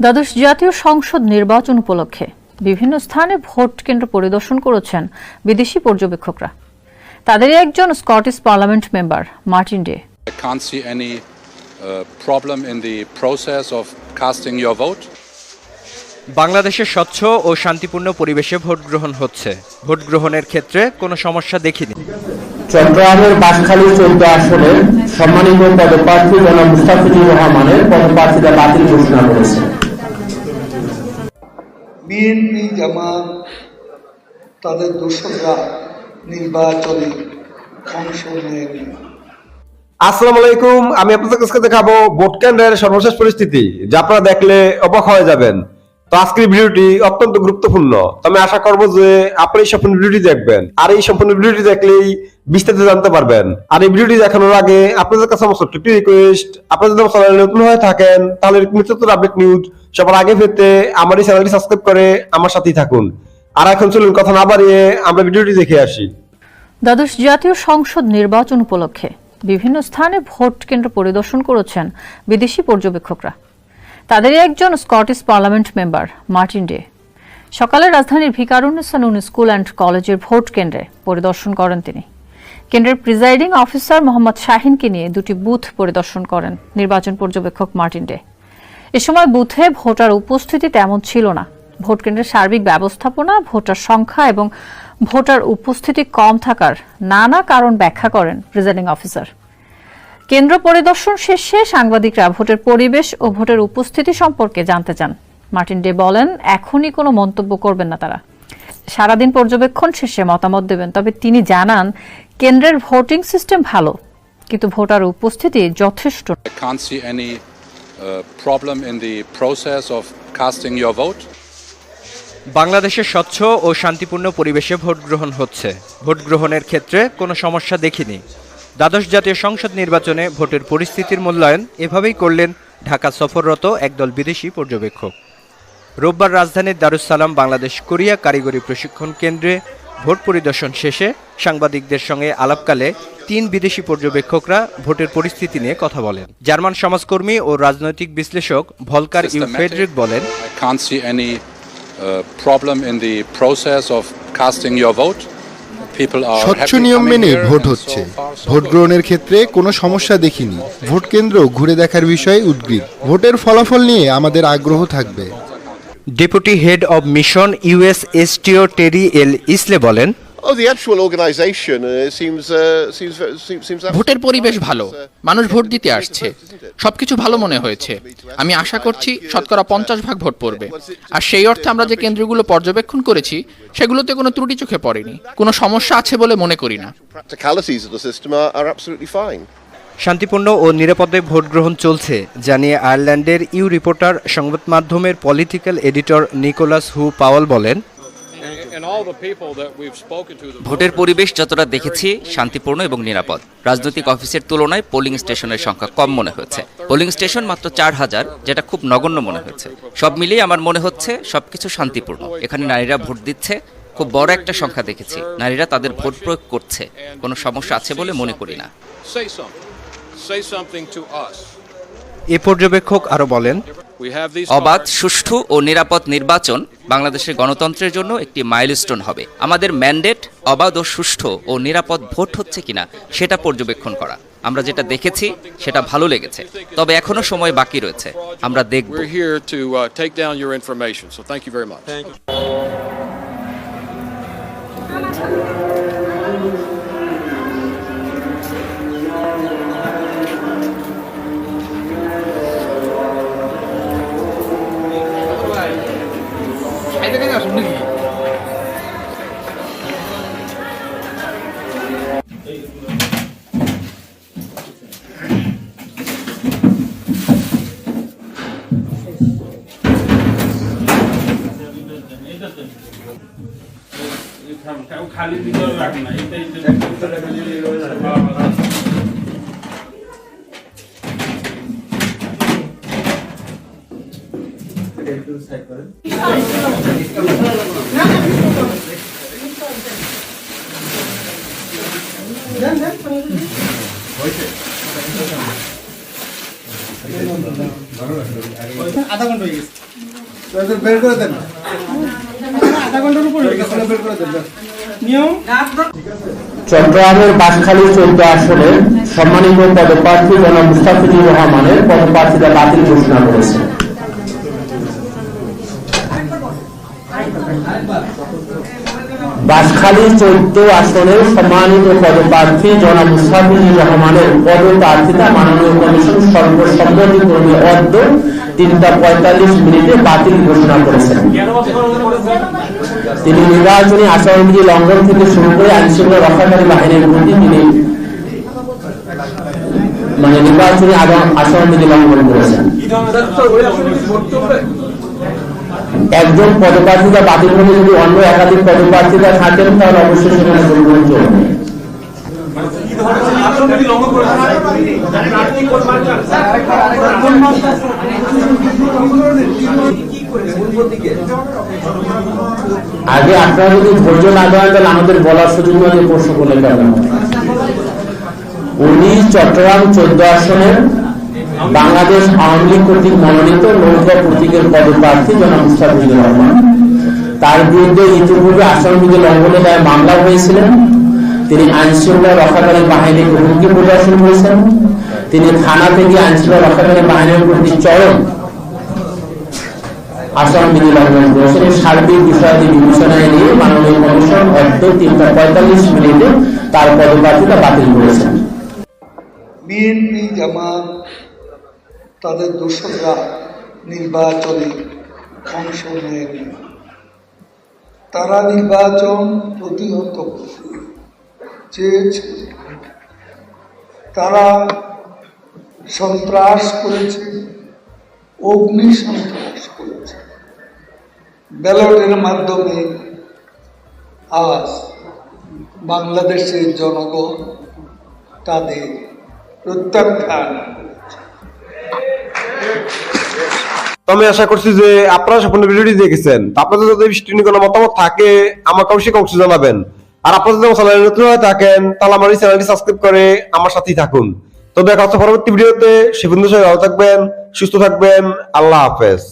দ্বাদশ জাতীয় সংসদ নির্বাচন উপলক্ষে বিভিন্ন স্থানে ভোট কেন্দ্র পরিদর্শন করেছেন বিদেশি পর্যবেক্ষকরা তাদের একজন Scottish parliament member Martin Day uh, problem in the process of casting your vote. বাংলাদেশে স্বচ্ছ ও শান্তিপূর্ণ পরিবেশে ভোট গ্রহণ হচ্ছে। ভোট গ্রহণের ক্ষেত্রে কোনো সমস্যা দেখিনি। চট্টগ্রামের বাঁশখালী চৌদ্দ আসনে সম্মানিত পদপ্রার্থী জনাব মুস্তাফিজুর রহমানের পদপ্রার্থীতা বাতিল ঘোষণা করেছে। বিএনপি জামাত তাদের দোসররা নির্বাচনে অংশ নেয়নি। আসসালামু আলাইকুম আমি আপনাদের কাছে দেখাবো ভোট কেন্দ্রের সর্বশেষ পরিস্থিতি যা আপনারা দেখলে অবাক হয়ে যাবেন। তো আজকের ভিডিওটি অত্যন্ত গুরুত্বপূর্ণ। আমি আশা করব যে আপনি এই সম্পূর্ণ ভিডিওটি দেখবেন। আর এই সম্পূর্ণ ভিডিওটি দেখলেই বিস্তারিত জানতে পারবেন। আর এই ভিডিওটি দেখানোর আগে আপনাদের কাছে আমার ছোট্ট রিকোয়েস্ট আপনারা যদি আমার চ্যানেলে নতুন হয়ে থাকেন, তাহলে নিত্য আপডেট নিউজ সবার আগে পেতে আমার এই চ্যানেলটি সাবস্ক্রাইব করে আমার সাথেই থাকুন। আর এখন চলুন, কথা না বাড়িয়ে আমরা ভিডিওটি দেখে আসি। দ্বাদশ জাতীয় সংসদ নির্বাচন উপলক্ষে বিভিন্ন স্থানে ভোট কেন্দ্র পরিদর্শন করেছেন বিদেশি পর্যবেক্ষকরা। তাদেরই একজন Scottish parliament member Martin Day সকালে রাজধানীর ভিকারুন্নেসা নুন স্কুল অ্যান্ড কলেজের ভোট কেন্দ্রে পরিদর্শন করেন তিনি। কেন্দ্রের প্রিজাইডিং অফিসার মোহাম্মদ শাহিনকে নিয়ে দুটি বুথ পরিদর্শন করেন নির্বাচন পর্যবেক্ষক মার্টিন ডে এ সময় বুথে ভোটার উপস্থিতি তেমন ছিল না। ভোট কেন্দ্রের সার্বিক ব্যবস্থাপনা, ভোটার সংখ্যা এবং ভোটার উপস্থিতি কম থাকার নানা কারণ ব্যাখ্যা করেন প্রিজাইডিং অফিসার। কেন্দ্র পরিদর্শন শেষে সাংবাদিকরা ভোটের পরিবেশ ও ভোটের উপস্থিতি সম্পর্কে জানতে চান। মার্টিন ডে বলেন এখনই কোনো মন্তব্য করবেন না তারা। সারাদিন পর্যবেক্ষণ শেষে মতামত দেবেন। তবে তিনি জানান কেন্দ্রের ভোটিং সিস্টেম ভালো কিন্তু ভোটার উপস্থিতি যথেষ্ট। Uh. বাংলাদেশে স্বচ্ছ ও শান্তিপূর্ণ পরিবেশে ভোট গ্রহণ হচ্ছে। ভোট গ্রহণের ক্ষেত্রে কোনো সমস্যা দেখিনি। দ্বাদশ জাতীয় সংসদ নির্বাচনে ভোটের পরিস্থিতির মূল্যায়ন এভাবেই করলেন ঢাকা সফররত একদল বিদেশি পর্যবেক্ষক। রোববার রাজধানীর দারুসালাম বাংলাদেশ কোরিয়া কারিগরি প্রশিক্ষণ কেন্দ্রে ভোট পরিদর্শন শেষে সাংবাদিকদের সঙ্গে আলাপকালে তিন বিদেশি পর্যবেক্ষকরা ভোটের পরিস্থিতি নিয়ে কথা বলেন। জার্মান সমাজকর্মী ও রাজনৈতিক বিশ্লেষক ভলকার ইউ ফেডরিক বলেন uh, problem in the process of casting your vote. স্বচ্ছ নিয়ম মেনে ভোট হচ্ছে। ভোট গ্রহণের ক্ষেত্রে কোনো সমস্যা দেখিনি। ভোট কেন্দ্র ঘুরে দেখার বিষয়ে উদ্গ্রীব। ভোটের ফলাফল নিয়ে আমাদের আগ্রহ থাকবে। Deputy head of mission US STO Terry L Isley বলেন Oh, the actual organisation uh, seems uh, seems. ভোটের পরিবেশ ভালো। মানুষ ভোট দিতে আসছে। সবকিছু ভালো মনে হয়েছে। আমি আশা করছি শতকরা পঞ্চাশ ভাগ ভোট পড়বে। আর সেই অর্থে আমরা যে কেন্দ্রগুলো পর্যবেক্ষণ করেছি সেগুলোতে কোনো ত্রুটি চোখে পড়েনি। কোনো সমস্যা আছে বলে মনে করি না। Practicalities of the system are, are absolutely fine. শান্তিপূর্ণ ও নিরাপদে ভোট গ্রহণ চলছে জানিয়ে আয়ারল্যান্ডের ইউ রিপোর্টার সংবাদ মাধ্যমের পলিটিক্যাল এডিটর নিকোলাস হু পাওয়াল বলেন ভোটের পরিবেশ যতটা দেখেছি শান্তিপূর্ণ এবং নিরাপদ। রাজনৈতিক অফিসের তুলনায় পোলিং স্টেশনের সংখ্যা কম মনে হয়েছে পোলিং স্টেশন মাত্র চার হাজার যেটা খুব নগণ্য মনে হয়েছে সব মিলিয়ে আমার মনে হচ্ছে সবকিছু শান্তিপূর্ণ। এখানে নারীরা ভোট দিচ্ছে খুব বড় একটা সংখ্যা দেখেছি। নারীরা তাদের ভোট প্রয়োগ করছে। কোনো সমস্যা আছে বলে মনে করি না. এ পর্যবেক্ষক আরও বলেন অবাধ সুষ্ঠু ও নিরাপদ নির্বাচন বাংলাদেশের গণতন্ত্রের জন্য একটি মাইলস্টোন হবে। আমাদের ম্যান্ডেট অবাধ ও সুষ্ঠু ও নিরাপদ ভোট হচ্ছে কিনা সেটা পর্যবেক্ষণ করা। আমরা যেটা দেখেছি সেটা ভালো লেগেছে। তবে এখনও সময় বাকি রয়েছে। আমরা দেখব। আধা ঘণ্টা হয়ে গেছে। বের করে দেন আধা ঘণ্টার উপরে বের করে দেন। নিয়ম? চট্টগ্রামের বাঁশখালী চৌদ্দ আসনে সম্মানিত পদপ্রার্থী জনাব মুস্তাফিজুর রহমানের পদপ্রার্থীতা বাতিল ঘোষণা করেছে। বাঁশখালী চৌদ্দ আসনের সম্মানিত পদপ্রার্থী জনাব মুস্তাফিজুর রহমানের পদপ্রার্থিতা মাননীয় কমিশন সর্বসম্মতিক্রমে অদ্য তিনটা পঁয়তাল্লিশ মিনিটে বাতিল ঘোষণা করেছেন। তিনি নির্বাচনী আচরণবিধি লঙ্ঘন থেকে শুরু করে আইনশৃঙ্খলা রক্ষাকারী বাহিনীর প্রতি তিনি মানে নির্বাচনী আচরণবিধি লঙ্ঘন করেছেন। একজন পদপ্রার্থীতা বাতিল হলে যদি অন্য একাধিক পদপ্রার্থীতা থাকেন, তাহলে অবশ্যই সেখানে পরিবহন চলবে। আগে আপনারা যদি ধৈর্য না ধরেন তাহলে আমাদের বলার সুযোগ নয় যে প্রশ্ন করলে হয়? উনি চট্টগ্রাম চোদ্দ আসনের বাংলাদেশ আওয়ামী লীগ কর্তৃক মনোনীত নৌকা প্রতীকের পদপ্রার্থী জনাব মুস্তাফিজুর রহমান। তার বিরুদ্ধে ইতিপূর্বে আচরণবিধি লঙ্ঘনের দায়ে মামলা হয়েছিলেন। তিনি আইনশৃঙ্খলা রক্ষাকারী বাহিনীকে হুমকি প্রদর্শন করেছেন। তিনি থানা থেকে আইনশৃঙ্খলা রক্ষাকারী বাহিনীর প্রতি চরম এই সার্বিক পঁয়তাল্লিশ মিনিটে তার বাতিল করেছেন। তাদের দোসররা নির্বাচনে অংশ নেয়নি। তারা নির্বাচন প্রতিহত চেয়েছে তারা সন্ত্রাস করেছে। অগ্নি সন্ত্রাস ব্যালটের মাধ্যমে আজ বাংলাদেশের জনগণ তাদের প্রত্যাখ্যান তো আমি আশা করছি যে আপনারা সম্পূর্ণ ভিডিওটি দেখেছেন। আপনাদের যদি বৃষ্টি নিয়ে কোনো মতামত থাকে, আমাকে অবশ্যই কমেন্টে জানাবেন। আর আপনারা যদি আমার চ্যানেলে নতুন হয়ে থাকেন, তাহলে আমার এই চ্যানেলটি সাবস্ক্রাইব করে আমার সাথেই থাকুন। তো দেখা হচ্ছে পরবর্তী ভিডিওতে। সে বন্ধু সবাই ভালো থাকবেন, সুস্থ থাকবেন। আল্লাহ হাফেজ।